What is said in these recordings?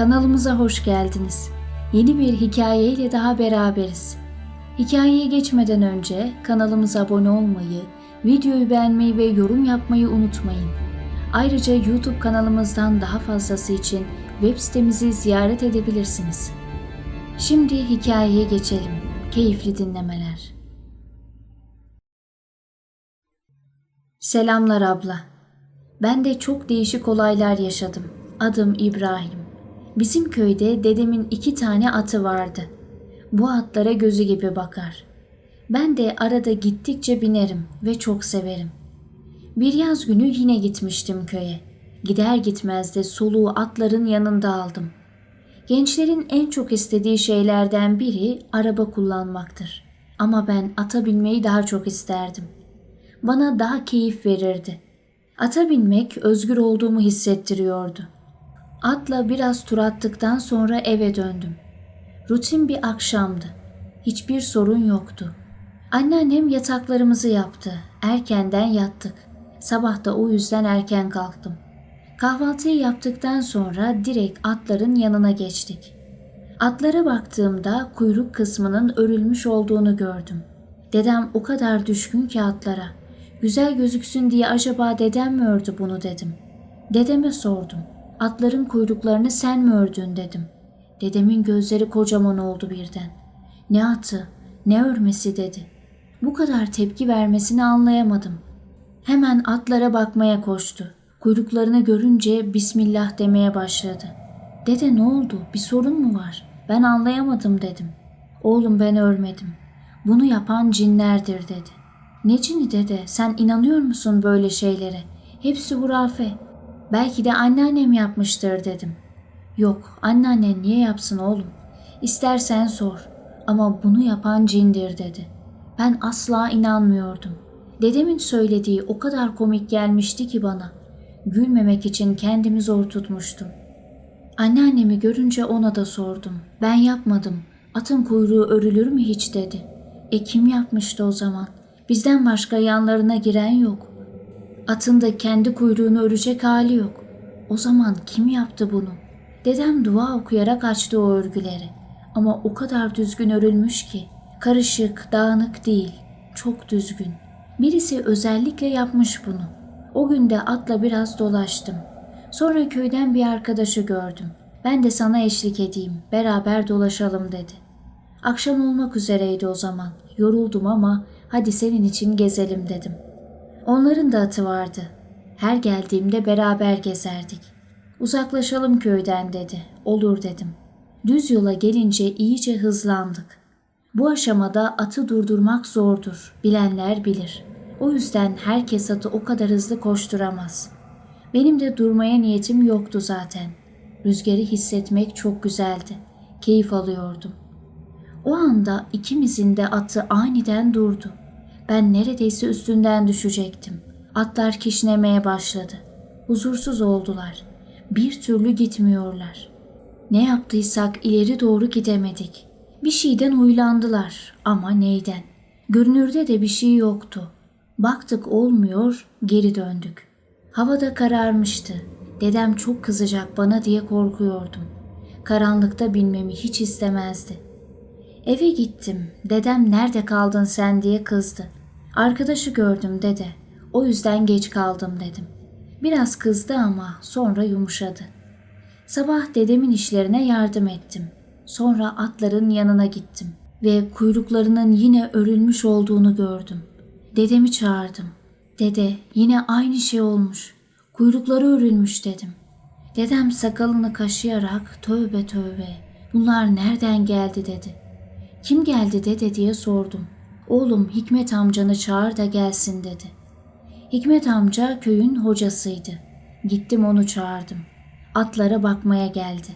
Kanalımıza hoş geldiniz. Yeni bir hikayeyle daha beraberiz. Hikayeye geçmeden önce kanalımıza abone olmayı, videoyu beğenmeyi ve yorum yapmayı unutmayın. Ayrıca YouTube kanalımızdan daha fazlası için web sitemizi ziyaret edebilirsiniz. Şimdi hikayeye geçelim. Keyifli dinlemeler. Selamlar abla. Ben de çok değişik olaylar yaşadım. Adım İbrahim. Bizim köyde dedemin iki tane atı vardı. Bu atlara gözü gibi bakar. Ben de arada gittikçe binerim ve çok severim. Bir yaz günü yine gitmiştim köye. Gider gitmez de soluğu atların yanında aldım. Gençlerin en çok istediği şeylerden biri araba kullanmaktır. Ama ben ata binmeyi daha çok isterdim. Bana daha keyif verirdi. Ata binmek özgür olduğumu hissettiriyordu. Atla biraz tur attıktan sonra eve döndüm. Rutin bir akşamdı. Hiçbir sorun yoktu. Anneannem yataklarımızı yaptı. Erkenden yattık. Sabah da o yüzden erken kalktım. Kahvaltıyı yaptıktan sonra direkt atların yanına geçtik. Atlara baktığımda kuyruk kısmının örülmüş olduğunu gördüm. Dedem o kadar düşkün ki atlara. Güzel gözüksün diye acaba dedem mi ördü bunu dedim. Dedeme sordum. Atların kuyruklarını sen mi ördün dedim. Dedemin gözleri kocaman oldu birden. Ne atı, ne örmesi dedi. Bu kadar tepki vermesini anlayamadım. Hemen atlara bakmaya koştu. Kuyruklarını görünce Bismillah demeye başladı. Dede ne oldu? Bir sorun mu var? Ben anlayamadım dedim. Oğlum ben örmedim. Bunu yapan cinlerdir dedi. Ne cini dede? Sen inanıyor musun böyle şeylere? Hepsi hurafe. Belki de anneannem yapmıştır dedim. Yok, anneannen niye yapsın oğlum? İstersen sor. Ama bunu yapan cindir dedi. Ben asla inanmıyordum. Dedemin söylediği o kadar komik gelmişti ki bana. Gülmemek için kendimi zor tutmuştum. Anneannemi görünce ona da sordum. Ben yapmadım. Atın kuyruğu örülür mü hiç dedi. E kim yapmıştı o zaman? Bizden başka yanlarına giren yok. Atın da kendi kuyruğunu örecek hali yok. O zaman kim yaptı bunu? Dedem dua okuyarak açtı o örgüleri. Ama o kadar düzgün örülmüş ki. Karışık, dağınık değil. Çok düzgün. Birisi özellikle yapmış bunu. O gün de atla biraz dolaştım. Sonra köyden bir arkadaşı gördüm. Ben de sana eşlik edeyim, beraber dolaşalım dedi. Akşam olmak üzereydi o zaman. Yoruldum ama hadi senin için gezelim dedim. Onların da atı vardı. Her geldiğimde beraber gezerdik. Uzaklaşalım köyden dedi. Olur dedim. Düz yola gelince iyice hızlandık. Bu aşamada atı durdurmak zordur. Bilenler bilir. O yüzden herkes atı o kadar hızlı koşturamaz. Benim de durmaya niyetim yoktu zaten. Rüzgarı hissetmek çok güzeldi. Keyif alıyordum. O anda ikimizin de atı aniden durdu. Ben neredeyse üstünden düşecektim. Atlar kişnemeye başladı. Huzursuz oldular. Bir türlü gitmiyorlar. Ne yaptıysak ileri doğru gidemedik. Bir şeyden huylandılar ama neyden? Görünürde de bir şey yoktu. Baktık olmuyor, geri döndük. Havada kararmıştı. Dedem çok kızacak bana diye korkuyordum. Karanlıkta binmemi hiç istemezdi. Eve gittim. Dedem nerede kaldın sen diye kızdı. Arkadaşı gördüm dede. O yüzden geç kaldım dedim. Biraz kızdı ama sonra yumuşadı. Sabah dedemin işlerine yardım ettim. Sonra atların yanına gittim ve kuyruklarının yine örülmüş olduğunu gördüm. Dedemi çağırdım. Dede yine aynı şey olmuş. Kuyrukları örülmüş dedim. Dedem sakalını kaşıyarak tövbe tövbe bunlar nereden geldi dedi. Kim geldi dede diye sordum. Oğlum Hikmet amcanı çağır da gelsin dedi. Hikmet amca köyün hocasıydı. Gittim onu çağırdım. Atlara bakmaya geldi.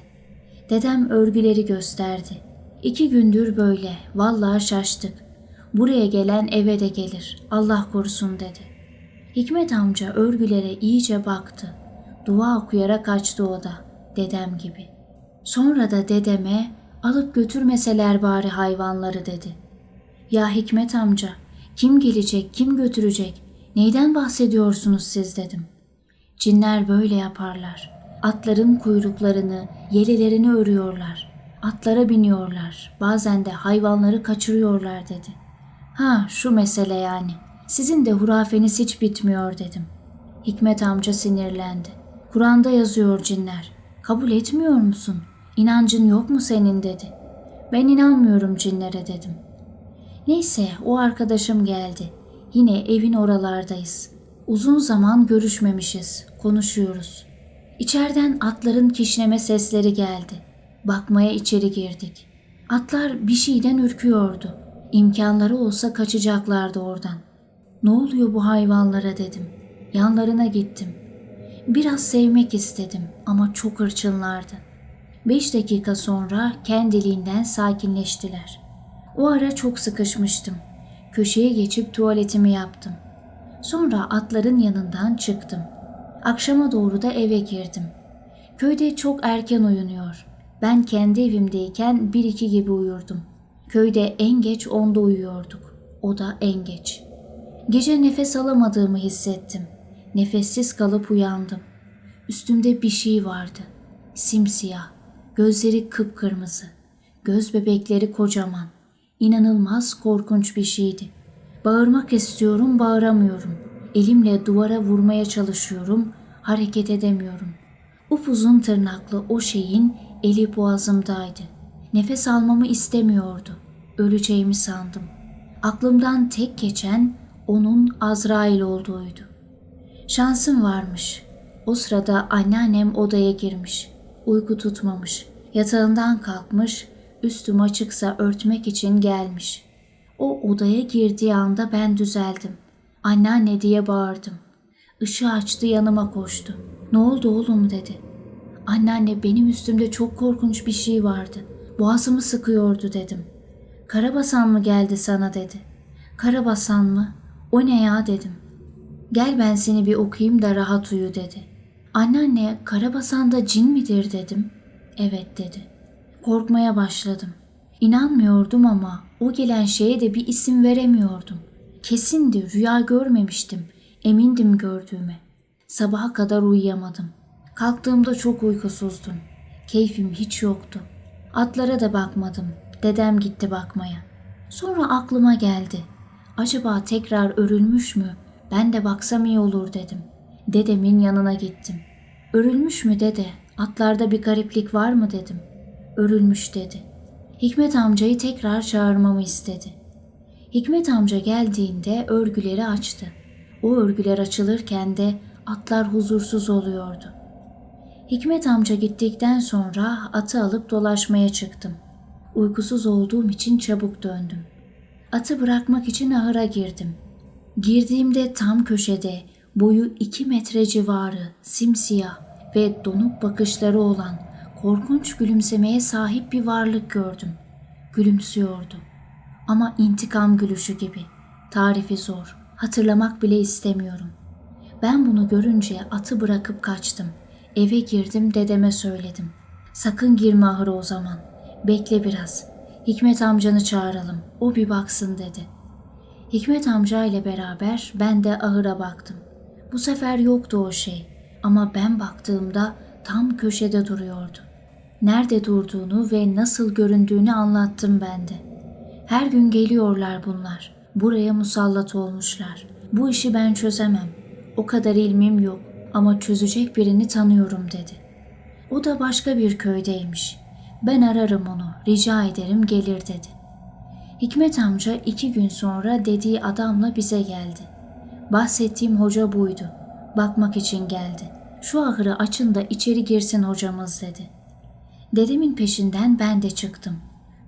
Dedem örgüleri gösterdi. İki gündür böyle. Vallahi şaştık. Buraya gelen eve de gelir. Allah korusun dedi. Hikmet amca örgülere iyice baktı. Dua okuyarak açtı o da. Dedem gibi. Sonra da dedeme alıp götürmeseler bari hayvanları dedi. Ya Hikmet amca kim gelecek kim götürecek neyden bahsediyorsunuz siz dedim. Cinler böyle yaparlar. Atların kuyruklarını, yelelerini örüyorlar. Atlara biniyorlar. Bazen de hayvanları kaçırıyorlar dedi. Ha şu mesele yani. Sizin de hurafeniz hiç bitmiyor dedim. Hikmet amca sinirlendi. Kur'an'da yazıyor cinler. Kabul etmiyor musun? İnancın yok mu senin dedi. Ben inanmıyorum cinlere dedim. Neyse o arkadaşım geldi. Yine evin oralardayız. Uzun zaman görüşmemişiz. Konuşuyoruz. İçeriden atların kişneme sesleri geldi. Bakmaya içeri girdik. Atlar bir şeyden ürküyordu. İmkanları olsa kaçacaklardı oradan. Ne oluyor bu hayvanlara dedim. Yanlarına gittim. Biraz sevmek istedim ama çok hırçınlardı. Beş dakika sonra kendiliğinden sakinleştiler. O ara çok sıkışmıştım. Köşeye geçip tuvaletimi yaptım. Sonra atların yanından çıktım. Akşama doğru da eve girdim. Köyde çok erken uyunuyor. Ben kendi evimdeyken bir iki gibi uyurdum. Köyde en geç onda uyuyorduk. O da en geç. Gece nefes alamadığımı hissettim. Nefessiz kalıp uyandım. Üstümde bir şey vardı. Simsiyah, gözleri kıpkırmızı, göz bebekleri kocaman. İnanılmaz korkunç bir şeydi. Bağırmak istiyorum, bağıramıyorum. Elimle duvara vurmaya çalışıyorum, hareket edemiyorum. Upuzun tırnaklı o şeyin eli boğazımdaydı. Nefes almamı istemiyordu. Öleceğimi sandım. Aklımdan tek geçen onun Azrail olduğuydu. Şansım varmış. O sırada anneannem odaya girmiş. Uyku tutmamış. Yatağından kalkmış, üstüm açıksa örtmek için gelmiş. O odaya girdiği anda ben düzeldim. Anneanne diye bağırdım. Işığı açtı yanıma koştu. Ne oldu oğlum dedi. Anneanne benim üstümde çok korkunç bir şey vardı. Boğazımı sıkıyordu dedim. Karabasan mı geldi sana dedi. Karabasan mı? O ne ya dedim. Gel ben seni bir okuyayım da rahat uyu dedi. Anneanne Karabasan'da cin midir dedim. Evet dedi. Korkmaya başladım. İnanmıyordum ama o gelen şeye de bir isim veremiyordum. Kesindi, rüya görmemiştim. Emindim gördüğüme. Sabaha kadar uyuyamadım. Kalktığımda çok uykusuzdum. Keyfim hiç yoktu. Atlara da bakmadım. Dedem gitti bakmaya. Sonra aklıma geldi. Acaba tekrar örülmüş mü? Ben de baksam iyi olur dedim. Dedemin yanına gittim. Örülmüş mü dede? Atlarda bir gariplik var mı dedim. Örülmüş dedi. Hikmet amcayı tekrar çağırmamı istedi. Hikmet amca geldiğinde örgüleri açtı. O örgüler açılırken de atlar huzursuz oluyordu. Hikmet amca gittikten sonra atı alıp dolaşmaya çıktım. Uykusuz olduğum için çabuk döndüm. Atı bırakmak için ahıra girdim. Girdiğimde tam köşede boyu iki metre civarı simsiyah ve donuk bakışları olan korkunç gülümsemeye sahip bir varlık gördüm. Gülümsüyordu. Ama intikam gülüşü gibi. Tarifi zor. Hatırlamak bile istemiyorum. Ben bunu görünce atı bırakıp kaçtım. Eve girdim dedeme söyledim. Sakın girme ahıra o zaman. Bekle biraz. Hikmet amcanı çağıralım. O bir baksın dedi. Hikmet amca ile beraber ben de ahıra baktım. Bu sefer yoktu o şey. Ama ben baktığımda tam köşede duruyordu. Nerede durduğunu ve nasıl göründüğünü anlattım ben de. Her gün geliyorlar bunlar. Buraya musallat olmuşlar. Bu işi ben çözemem. O kadar ilmim yok ama çözecek birini tanıyorum dedi. O da başka bir köydeymiş. Ben ararım onu, rica ederim gelir dedi. Hikmet amca iki gün sonra dediği adamla bize geldi. Bahsettiğim hoca buydu. Bakmak için geldi. Şu ahırı açın da içeri girsin hocamız dedi. Dedemin peşinden ben de çıktım.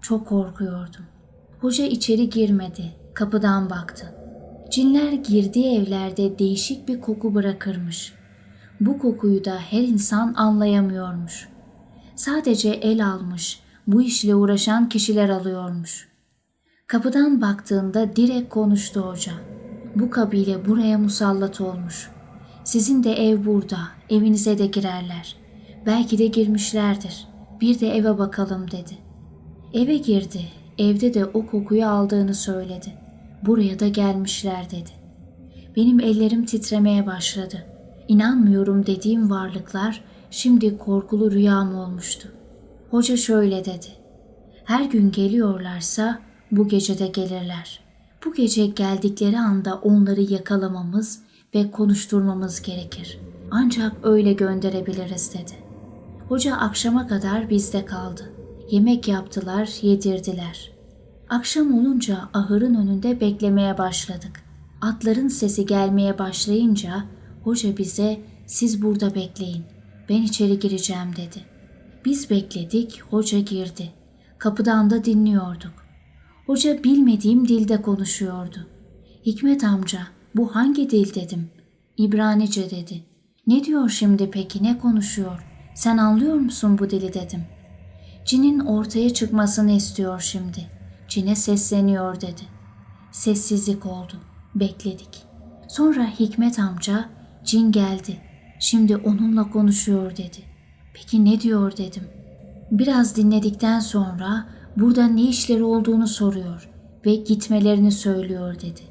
Çok korkuyordum. Hoca içeri girmedi. Kapıdan baktı. Cinler girdiği evlerde değişik bir koku bırakırmış. Bu kokuyu da her insan anlayamıyormuş. Sadece el almış, bu işle uğraşan kişiler alıyormuş. Kapıdan baktığında direkt konuştu hoca. Bu kabile buraya musallat olmuş. Sizin de ev burada, evinize de girerler. Belki de girmişlerdir. Bir de eve bakalım dedi. Eve girdi. Evde de o kokuyu aldığını söyledi. Buraya da gelmişler dedi. Benim ellerim titremeye başladı. İnanmıyorum dediğim varlıklar şimdi korkulu rüyam olmuştu. Hoca şöyle dedi. Her gün geliyorlarsa bu gece de gelirler. Bu gece geldikleri anda onları yakalamamız ve konuşturmamız gerekir. Ancak öyle gönderebiliriz dedi. Hoca akşama kadar bizde kaldı. Yemek yaptılar, yedirdiler. Akşam olunca ahırın önünde beklemeye başladık. Atların sesi gelmeye başlayınca hoca bize siz burada bekleyin. Ben içeri gireceğim dedi. Biz bekledik, hoca girdi. Kapıdan da dinliyorduk. Hoca bilmediğim dilde konuşuyordu. Hikmet amca, bu hangi dil dedim. İbranice dedi. Ne diyor şimdi peki, ne konuşuyor? Sen anlıyor musun bu dili dedim. Cin'in ortaya çıkmasını istiyor şimdi. Cin'e sesleniyor dedi. Sessizlik oldu. Bekledik. Sonra Hikmet amca Cin geldi. Şimdi onunla konuşuyor dedi. Peki ne diyor dedim. Biraz dinledikten sonra burada ne işleri olduğunu soruyor ve gitmelerini söylüyor dedi.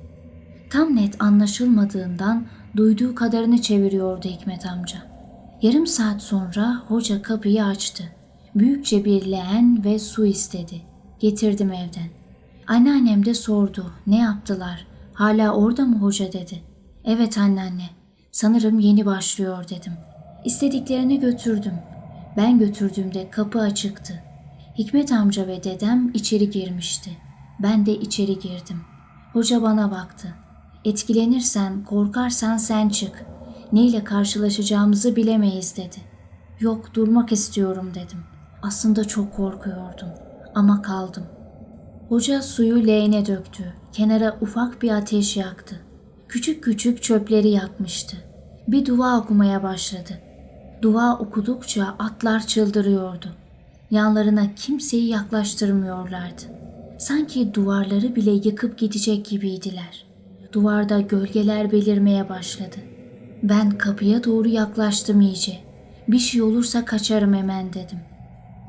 Tam net anlaşılmadığından duyduğu kadarını çeviriyordu Hikmet amca. Yarım saat sonra hoca kapıyı açtı. Büyükçe bir leğen ve su istedi. Getirdim evden. Anneannem de sordu. Ne yaptılar? Hala orada mı hoca dedi. Evet anneanne. Sanırım yeni başlıyor dedim. İstediklerini götürdüm. Ben götürdüğümde kapı açıktı. Hikmet amca ve dedem içeri girmişti. Ben de içeri girdim. Hoca bana baktı. Etkilenirsen, korkarsan sen çık. Neyle karşılaşacağımızı bilemeyiz dedi. Yok durmak istiyorum dedim. Aslında çok korkuyordum ama kaldım. Hoca suyu leğene döktü. Kenara ufak bir ateş yaktı. Küçük küçük çöpleri yakmıştı. Bir dua okumaya başladı. Dua okudukça atlar çıldırıyordu. Yanlarına kimseyi yaklaştırmıyorlardı. Sanki duvarları bile yıkıp gidecek gibiydiler. Duvarda gölgeler belirmeye başladı. Ben kapıya doğru yaklaştım iyice. Bir şey olursa kaçarım hemen dedim.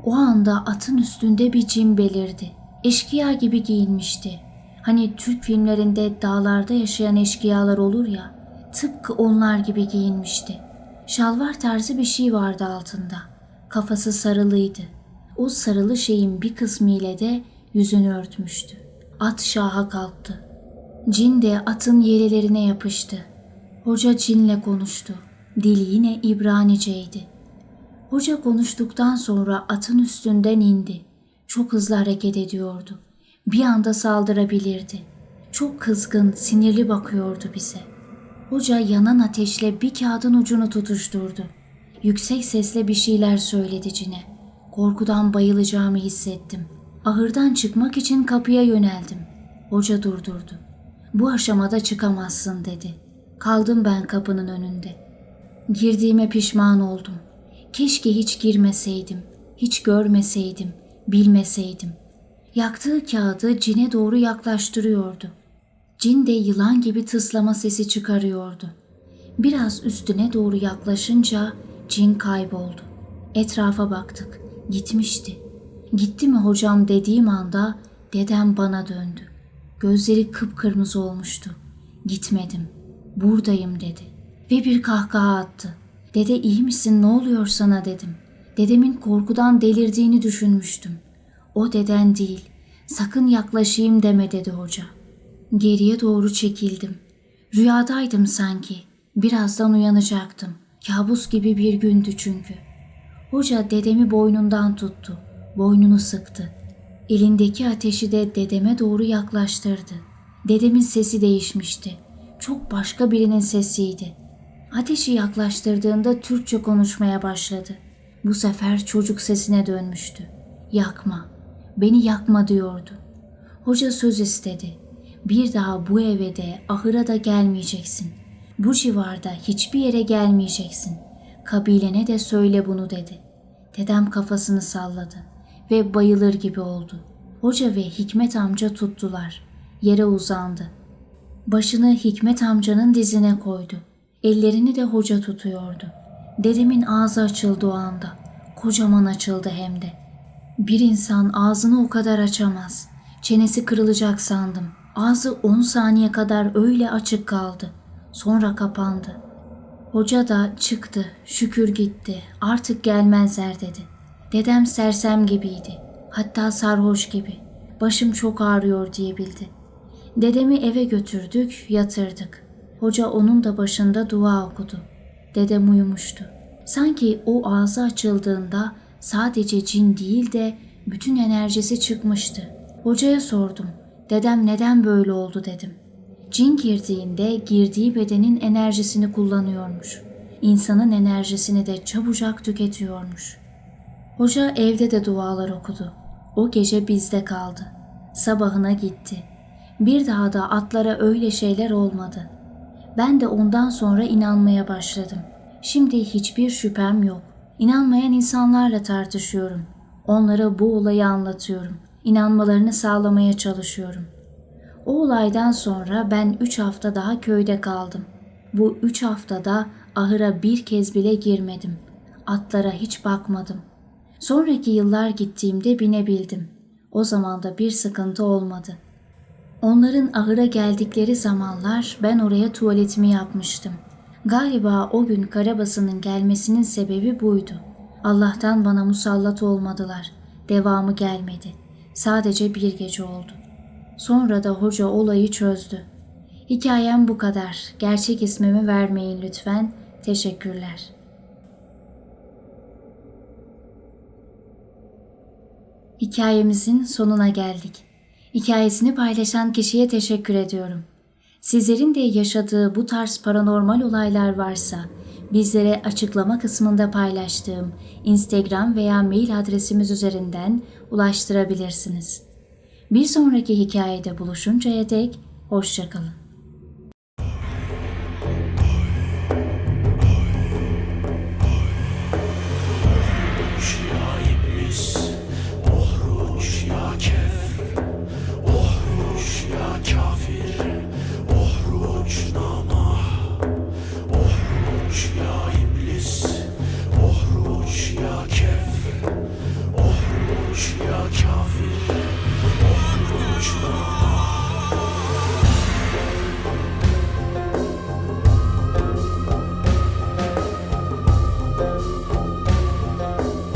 O anda atın üstünde bir cin belirdi. Eşkıya gibi giyinmişti. Hani Türk filmlerinde dağlarda yaşayan eşkıyalar olur ya, tıpkı onlar gibi giyinmişti. Şalvar tarzı bir şey vardı altında. Kafası sarılıydı. O sarılı şeyin bir kısmı ile de yüzünü örtmüştü. At şaha kalktı. Cin de atın yelelerine yapıştı. Hoca cinle konuştu. Dili yine İbraniceydi. Hoca konuştuktan sonra atın üstünden indi. Çok hızlı hareket ediyordu. Bir anda saldırabilirdi. Çok kızgın, sinirli bakıyordu bize. Hoca yanan ateşle bir kağıdın ucunu tutuşturdu. Yüksek sesle bir şeyler söyledi cine. Korkudan bayılacağımı hissettim. Ahırdan çıkmak için kapıya yöneldim. Hoca durdurdu. Bu aşamada çıkamazsın dedi. Kaldım ben kapının önünde. Girdiğime pişman oldum. Keşke hiç girmeseydim, hiç görmeseydim, bilmeseydim. Yaktığı kağıdı cine doğru yaklaştırıyordu. Cin de yılan gibi tıslama sesi çıkarıyordu. Biraz üstüne doğru yaklaşınca cin kayboldu. Etrafa baktık. Gitmişti. Gitti mi hocam dediğim anda dedem bana döndü. Gözleri kıpkırmızı olmuştu. Gitmedim. Buradayım dedi. Ve bir kahkaha attı. Dede iyi misin ne oluyor sana dedim. Dedemin korkudan delirdiğini düşünmüştüm. O deden değil. Sakın yaklaşayım deme dedi hoca. Geriye doğru çekildim. Rüyadaydım sanki. Birazdan uyanacaktım. Kabus gibi bir gündü çünkü. Hoca dedemi boynundan tuttu. Boynunu sıktı. Elindeki ateşi de dedeme doğru yaklaştırdı. Dedemin sesi değişmişti. Çok başka birinin sesiydi. Ateşi yaklaştırdığında Türkçe konuşmaya başladı. Bu sefer çocuk sesine dönmüştü. Yakma, beni yakma diyordu. Hoca söz istedi. Bir daha bu eve de ahıra da gelmeyeceksin. Bu civarda hiçbir yere gelmeyeceksin. Kabilene de söyle bunu dedi. Dedem kafasını salladı ve bayılır gibi oldu. Hoca ve Hikmet amca tuttular. Yere uzandı. Başını Hikmet amcanın dizine koydu. Ellerini de hoca tutuyordu. Dedemin ağzı açıldı o anda. Kocaman açıldı hem de. Bir insan ağzını o kadar açamaz. Çenesi kırılacak sandım. Ağzı 10 saniye kadar öyle açık kaldı. Sonra kapandı. Hoca da çıktı, şükür gitti, artık gelmezler dedi. Dedem sersem gibiydi, hatta sarhoş gibi. Başım çok ağrıyor diyebildi. Dedemi eve götürdük, yatırdık. Hoca onun da başında dua okudu. Dedem uyumuştu. Sanki o ağzı açıldığında sadece cin değil de bütün enerjisi çıkmıştı. Hocaya sordum. Dedem neden böyle oldu dedim. Cin girdiğinde girdiği bedenin enerjisini kullanıyormuş. İnsanın enerjisini de çabucak tüketiyormuş. Hoca evde de dualar okudu. O gece bizde kaldı. Sabahına gitti. Bir daha da atlara öyle şeyler olmadı. Ben de ondan sonra inanmaya başladım. Şimdi hiçbir şüphem yok. İnanmayan insanlarla tartışıyorum. Onlara bu olayı anlatıyorum. İnanmalarını sağlamaya çalışıyorum. O olaydan sonra ben üç hafta daha köyde kaldım. Bu üç haftada ahıra bir kez bile girmedim. Atlara hiç bakmadım. Sonraki yıllar gittiğimde binebildim. O zaman da bir sıkıntı olmadı. Onların ahıra geldikleri zamanlar ben oraya tuvaletimi yapmıştım. Galiba o gün Karabası'nın gelmesinin sebebi buydu. Allah'tan bana musallat olmadılar. Devamı gelmedi. Sadece bir gece oldu. Sonra da hoca olayı çözdü. Hikayem bu kadar. Gerçek ismimi vermeyin lütfen. Teşekkürler. Hikayemizin sonuna geldik. Hikayesini paylaşan kişiye teşekkür ediyorum. Sizlerin de yaşadığı bu tarz paranormal olaylar varsa bizlere açıklama kısmında paylaştığım Instagram veya mail adresimiz üzerinden ulaştırabilirsiniz. Bir sonraki hikayede buluşuncaya dek hoşçakalın.